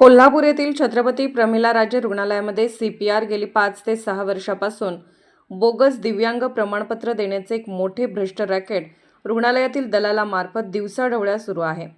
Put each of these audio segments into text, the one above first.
कोल्हापूर येथील छत्रपती प्रमिला राजे रुग्णालयामध्ये सी पी आर गेली पाच ते सहा वर्षापासून बोगस दिव्यांग प्रमाणपत्र देण्याचे एक मोठे भ्रष्ट रॅकेट रुग्णालयातील दलालामार्फत दिवसाढवळ्या सुरू आहे.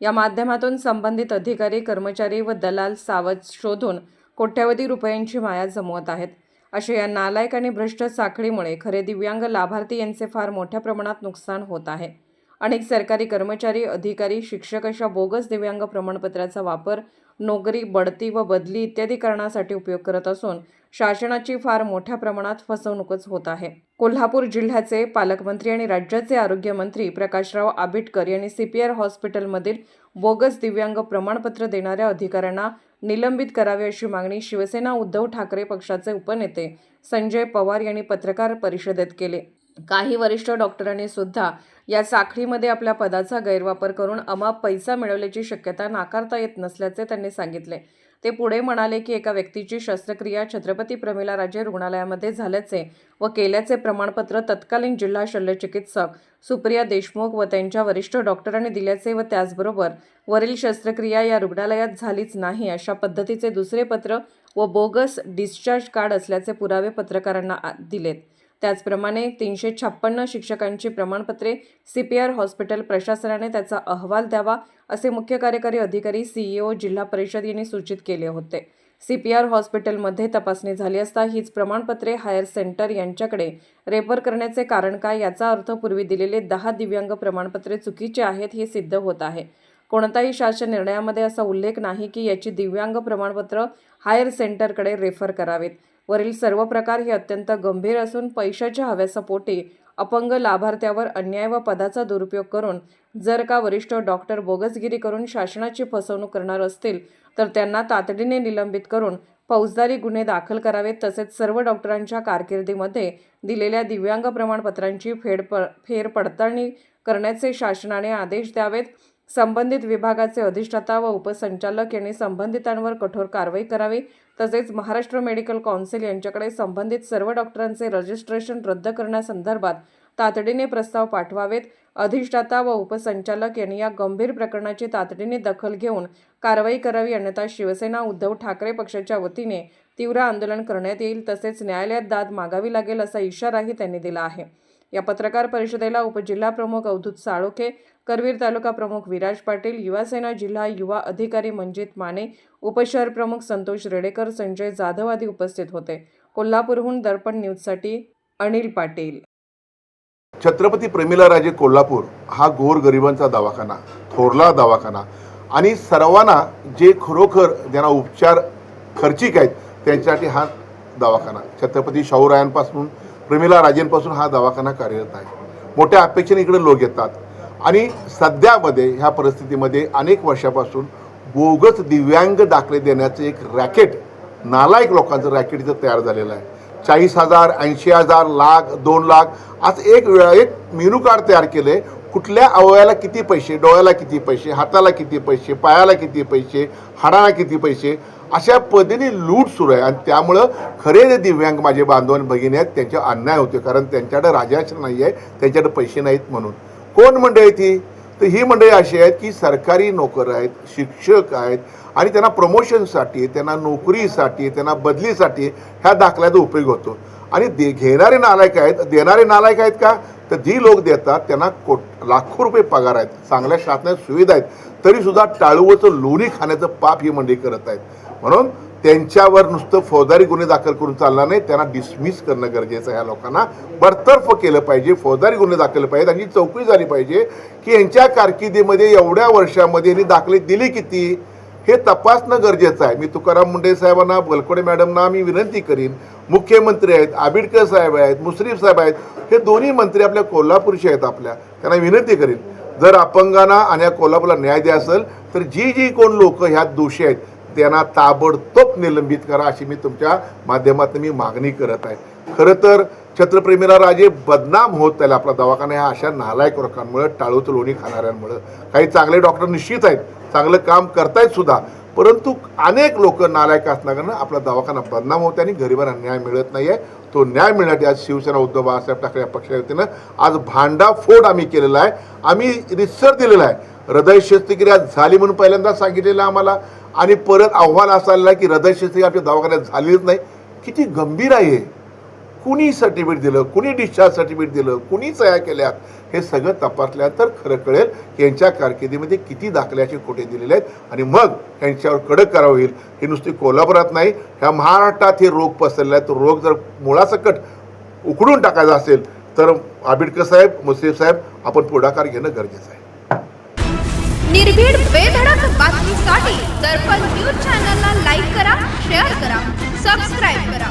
या माध्यमातून संबंधित अधिकारी कर्मचारी व दलाल सावध शोधून कोट्यवधी रुपयांची माया जमवत आहेत. अशा या नालायक आणि भ्रष्ट साखळीमुळे खरे दिव्यांग लाभार्थी यांचे फार मोठ्या प्रमाणात नुकसान होत आहे. अनेक सरकारी कर्मचारी अधिकारी शिक्षक अशा बोगस दिव्यांग प्रमाणपत्राचा वापर नोकरी बढती व बदली इत्यादी कारणासाठी उपयोग करत असून शासनाची फार मोठ्या प्रमाणात फसवणूकच होत आहे. कोल्हापूर जिल्ह्याचे पालकमंत्री आणि राज्याचे आरोग्यमंत्री प्रकाशराव आबिटकर यांनी सीपीआर हॉस्पिटलमधील बोगस दिव्यांग प्रमाणपत्र देणाऱ्या अधिकाऱ्यांना निलंबित करावे अशी मागणी शिवसेना उद्धव ठाकरे पक्षाचे उपनेते संजय पवार यांनी पत्रकार परिषदेत केले. काही वरिष्ठ डॉक्टरांनी सुद्धा या साखळीमध्ये आपल्या पदाचा गैरवापर करून अमाप पैसा मिळवल्याची शक्यता नाकारता येत नसल्याचे त्यांनी सांगितले. ते पुढे म्हणाले की एका व्यक्तीची शस्त्रक्रिया छत्रपती प्रमिला राजे रुग्णालयामध्ये झाल्याचे व केल्याचे प्रमाणपत्र तत्कालीन जिल्हा शल्यचिकित्सक सुप्रिया देशमुख व त्यांच्या वरिष्ठ डॉक्टरांनी दिल्याचे व त्याचबरोबर वरील शस्त्रक्रिया या रुग्णालयात झालीच नाही अशा पद्धतीचे दुसरे पत्र व बोगस डिस्चार्ज कार्ड असल्याचे पुरावे पत्रकारांना दिलेत. त्याचप्रमाणे तीनशे छप्पन्न शिक्षकांची प्रमाणपत्रे सी पी आर हॉस्पिटल प्रशासनाने त्याचा अहवाल द्यावा असे मुख्य कार्यकारी अधिकारी सीईओ जिल्हा परिषद यांनी सूचित केले होते. सी पी आर हॉस्पिटलमध्ये तपासणी झाली असता हीच प्रमाणपत्रे हायर सेंटर यांच्याकडे रेफर करण्याचे कारण काय याचा अर्थ पूर्वी दिलेले दहा दिव्यांग प्रमाणपत्रे चुकीचे आहेत हे सिद्ध होत आहे. कोणताही शासन निर्णयामध्ये असा उल्लेख नाही की याची दिव्यांग प्रमाणपत्र हायर सेंटरकडे रेफर करावेत. वरील सर्व प्रकार हे अत्यंत गंभीर असून पैशाच्या हव्यासपोटी अपंग लाभार्थ्यावर अन्याय व पदाचा दुरुपयोग करून जर का वरिष्ठ डॉक्टर बोगसगिरी करून शासनाची फसवणूक करणार असतील तर त्यांना तातडीने निलंबित करून फौजदारी गुन्हे दाखल करावेत तसेच सर्व डॉक्टरांच्या कारकिर्दीमध्ये दिलेल्या दिव्यांग प्रमाणपत्रांची फेड प फेरपडताळणी करण्याचे शासनाने आदेश द्यावेत. संबंधित विभागाचे अधिष्ठाता व उपसंचालक यांनी संबंधितांवर कठोर कारवाई करावी. तसेच महाराष्ट्र मेडिकल कौन्सिल यांच्याकडे संबंधित सर्व डॉक्टरांचे रजिस्ट्रेशन रद्द करण्यासंदर्भात तातडीने प्रस्ताव पाठवावेत. अधिष्ठाता व उपसंचालक यांनी या गंभीर प्रकरणाची तातडीने दखल घेऊन कारवाई करावी अन्यथा शिवसेना उद्धव ठाकरे पक्षाच्या वतीने तीव्र आंदोलन करण्यात येईल. तसेच न्यायालयात दाद मागावी लागेल असा इशाराही त्यांनी दिला आहे. या पत्रकार परिषदेला उपजिल्हा प्रमुख अवधूत साळोखे करवीर तालुका प्रमुख विराज पाटील युवासेना जिल्हा युवा अधिकारी मंजित माने उपशहर प्रमुख संतोष रेडेकर संजय जाधव आदी उपस्थित होते. कोल्हापूरहून दर्पण न्यूजसाठी अनिल पाटील. छत्रपती प्रेमिला राजे कोल्हापूर हा गोरगरिबांचा दवाखाना थोरला दवाखाना आणि सर्वांना जे खरोखर ज्यांना उपचार खर्चिक आहेत त्यांच्यासाठी हा दवाखाना. छत्रपती शाहूरायांपासून प्रेमिला राजेंपासून हा दवाखाना कार्यरत आहे. मोठ्या अपेक्षेने इकडे लोक येतात. आणि सध्यामध्ये ह्या परिस्थितीमध्ये अनेक वर्षापासून बोगस दिव्यांग दाखले देण्याचं एक रॅकेट नालायक लोकांचं रॅकेट इथं तयार झालेलं आहे. चाळीस हजार ऐंशी हजार लाख दोन लाख असं एक एक मेनू कार्ड तयार केले कुठल्या अवयाला किती पैसे डोळ्याला किती पैसे हाताला किती पैसे पायाला किती पैसे हाडाला किती पैसे अशा पद्धतीने लूट सुरू आहे. आणि त्यामुळं खरे जे दिव्यांग माझे बांधव आणि भगिनी आहेत त्यांचे अन्याय होते कारण त्यांच्याकडे राजाश्र नाही आहे त्यांच्याकडे पैसे नाहीत म्हणून. कोण मंडळी ती? तर ही मंडळी अशी आहेत की सरकारी नोकर आहेत शिक्षक आहेत आणि त्यांना प्रमोशनसाठी त्यांना नोकरीसाठी त्यांना बदलीसाठी ह्या दाखल्याचा उपयोग होतो. आणि दे घेणारे नालायक आहेत. देणारे नालायक आहेत का? तर जी लोक देतात त्यांना कोट लाखो रुपये पगार आहेत. चांगल्या शासनात सुविधा आहेत. तरीसुद्धा टाळूवचं लोणी खाण्याचं पाप ही मंडळी करत आहेत. म्हणून त्यांच्यावर नुसतं फौजदारी गुन्हे दाखल करून चालणार नाही. त्यांना डिसमिस करणं गरजेचं आहे ह्या लोकांना. बरतर्फ केलं पाहिजे. फौजदारी गुन्हे दाखल पाहिजेत. आणि चौकशी झाली पाहिजे की यांच्या कारकिर्दीमध्ये एवढ्या वर्षामध्ये यांनी दाखले दिले किती? हे तपासणं गरजेचं आहे. मी तुकाराम मुंडे साहेबांना बलकोडे मॅडमना मी विनंती करीन. मुख्यमंत्री आहेत आबिडकर साहेब आहेत मुश्रीफ साहेब आहेत हे दोन्ही मंत्री आपल्या कोल्हापूरचे आहेत आपल्या. त्यांना विनंती करीन. जर अपंगांना आणि या कोल्हापूरला न्याय द्या असेल तर जी जी कोण लोक ह्यात दोषी आहेत त्यांना ताबडतोब निलंबित करा अशी मी तुमच्या माध्यमातून मी मागणी करत आहे. खरं तर छत्रप्रेमीला राजे बदनाम होत त्याला आपला दवाखाना ह्या अशा नालायक लोकांमुळे टाळूत लोणी खाणाऱ्यांमुळं. काही चांगले डॉक्टर निश्चित आहेत चांगलं काम करतायत सुद्धा. परंतु अनेक लोक नालायक असल्याकडनं आपला दवाखाना बदनाम होते आणि गरिबांना न्याय मिळत नाही आहे तो न्याय मिळण्यासाठी आज शिवसेना उद्धव बाळासाहेब ठाकरे या पक्षाच्या वतीनं आज भांडाफोड आम्ही केलेला आहे. आम्ही रिसर दिलेला आहे. हृदय शस्त्रक्रिया झाली म्हणून पहिल्यांदा सांगितलेलं आम्हाला. आणि परत आव्हान असं आलेलं आहे की हृदय शस्त्रक्रिया आमच्या दवाखान्यात झालीच नाही. किती गंभीर आहे कुणी सर्टिफिकेट दिलं कुणी डिस्चार्ज सर्टिफिकेट दिलं कुणी सह्या केल्या हे सगळं तपासल्यानंतर खरं कळेल की यांच्या कारकिर्दीमध्ये किती दाखल्याचे खोटे दिलेले आहेत आणि मग यांच्यावर कडक करावं होईल. हे नुसती कोल्हापुरात नाही ह्या महाराष्ट्रात हे रोग पसरले आहेत. तो रोग जर मुळासकट उकडून टाकायचा असेल तर आंबेडकर साहेब मुस्लिम साहेब आपण पुढाकार घेणं गरजेचं आहे. निर्भीड बेधडक बातमीसाठी दर्पण न्यूज चॅनलला लाईक करा शेअर करा सबस्क्राईब करा.